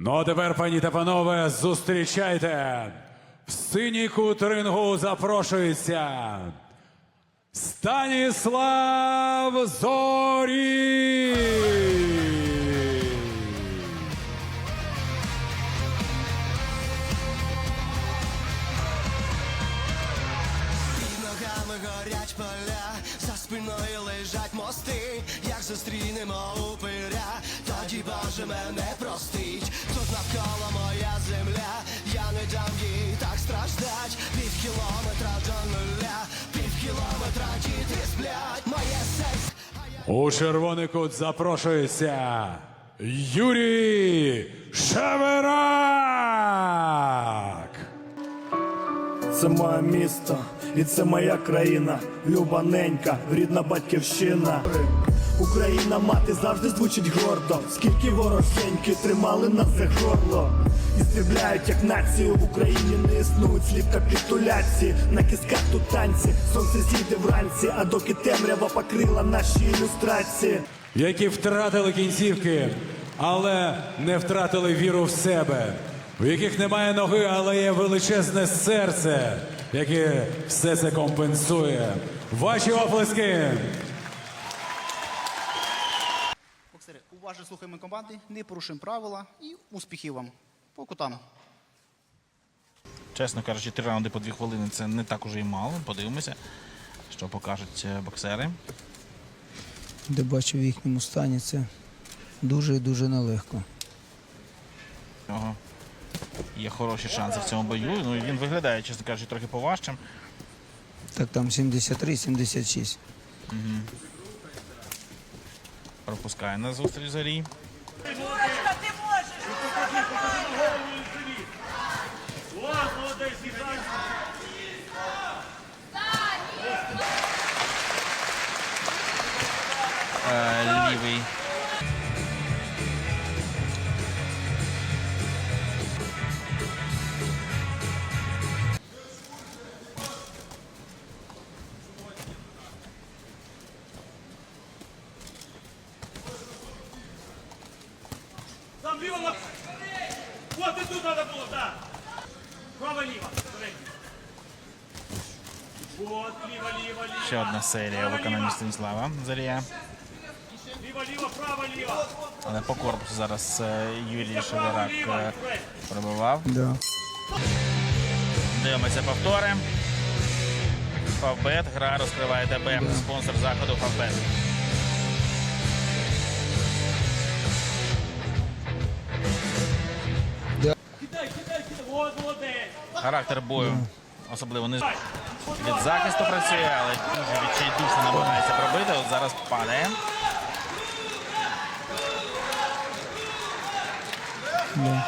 Ну а тепер, пані та панове, зустрічайте. В синій кут запрошується Станіслав Зорі. Під ногами горять поля, за спиною У червоний кут запрошується Юрій Шеверак. Це моє місто і це моя країна, люба ненька, рідна батьківщина. Україна мати завжди звучить гордо. Скільки вороженьки тримали нас за горло. І стрібляють як націю в Україні не існують слів капітуляції. На кісках тут танці, сонце зійде вранці, а доки темрява покрила наші ілюстрації. які втратили кінцівки, але не втратили віру в себе, у яких немає ноги, але є величезне серце, яке все це компенсує. Ваші оплески! Боксери, уважно слухаємо команди, не порушуємо правила і успіхів вам. По кутам. Чесно кажучи, три раунди по дві хвилини це не так уже і мало. Подивимося, що покажуть е, боксери. де бачу в їхньому стані, це дуже і дуже нелегко. У є хороші шанси в цьому бою. Ну і він виглядає, чесно кажучи, трохи поважчим. Так там 73-76. Пропускає на зустріч зорі. Е, Лівий. Там ліво на... Вот і тут треба було, так. Право ліво. Вот, ліво, ліво, ліво. Ще одна серія у виконанні Станіслава Зарія. По корпусу зараз е, Юрій Шеверак е, пробивав. Да. Дивимося повтори. Фавбет, гра розкриває тебе. Спонсор заходу Фавбет. Характер бою особливо не від захисту працює, але дуже відчайдушно намагається пробити. От зараз падає. Да.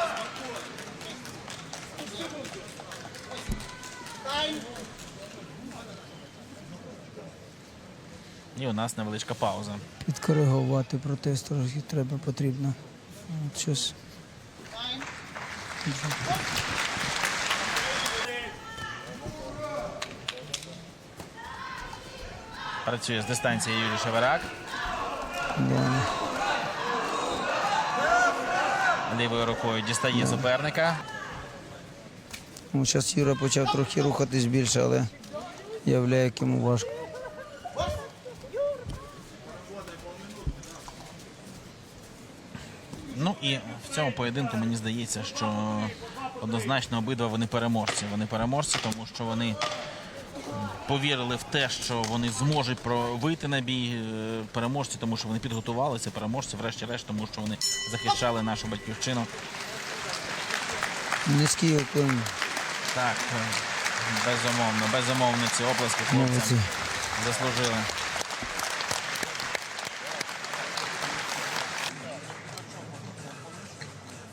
І у нас невеличка пауза. Підкоригувати протест трохи треба потрібно. От щось. Працює з дистанції Юрій Шеверак. Да. Лівою рукою дістає суперника. Ну, зараз Юра почав трохи рухатись більше, але являє, як йому важко. Ну і в цьому поєдинку мені здається, що однозначно обидва вони переможці. Вони переможці, тому що вони повірили в те, що вони зможуть вийти на бій. Е, Переможці, тому що вони підготувалися. Переможці, врешті-решт, тому що вони захищали нашу батьківщину. Низький оклон. Так, е, безумовно, безумовно, ці оплески хлопцям заслужили.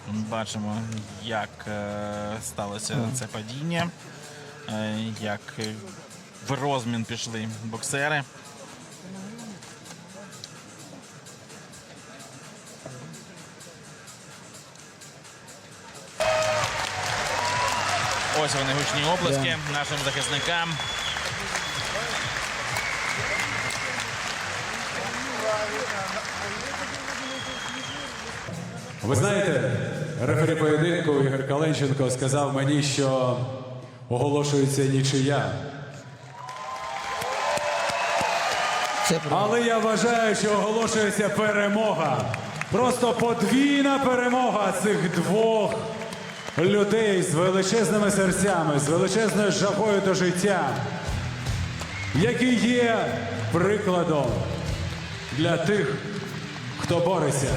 Бачимо, як е, сталося це падіння, як в розмін пішли боксери. Ось вони гучні оплески нашим захисникам. Ви знаєте, рефері поєдинку Ігор Каленченко сказав мені, що оголошується нічия. Це. Але я вважаю, що оголошується перемога. Просто подвійна перемога цих двох людей з величезними серцями, з величезною жагою до життя, які є прикладом для тих, хто бореться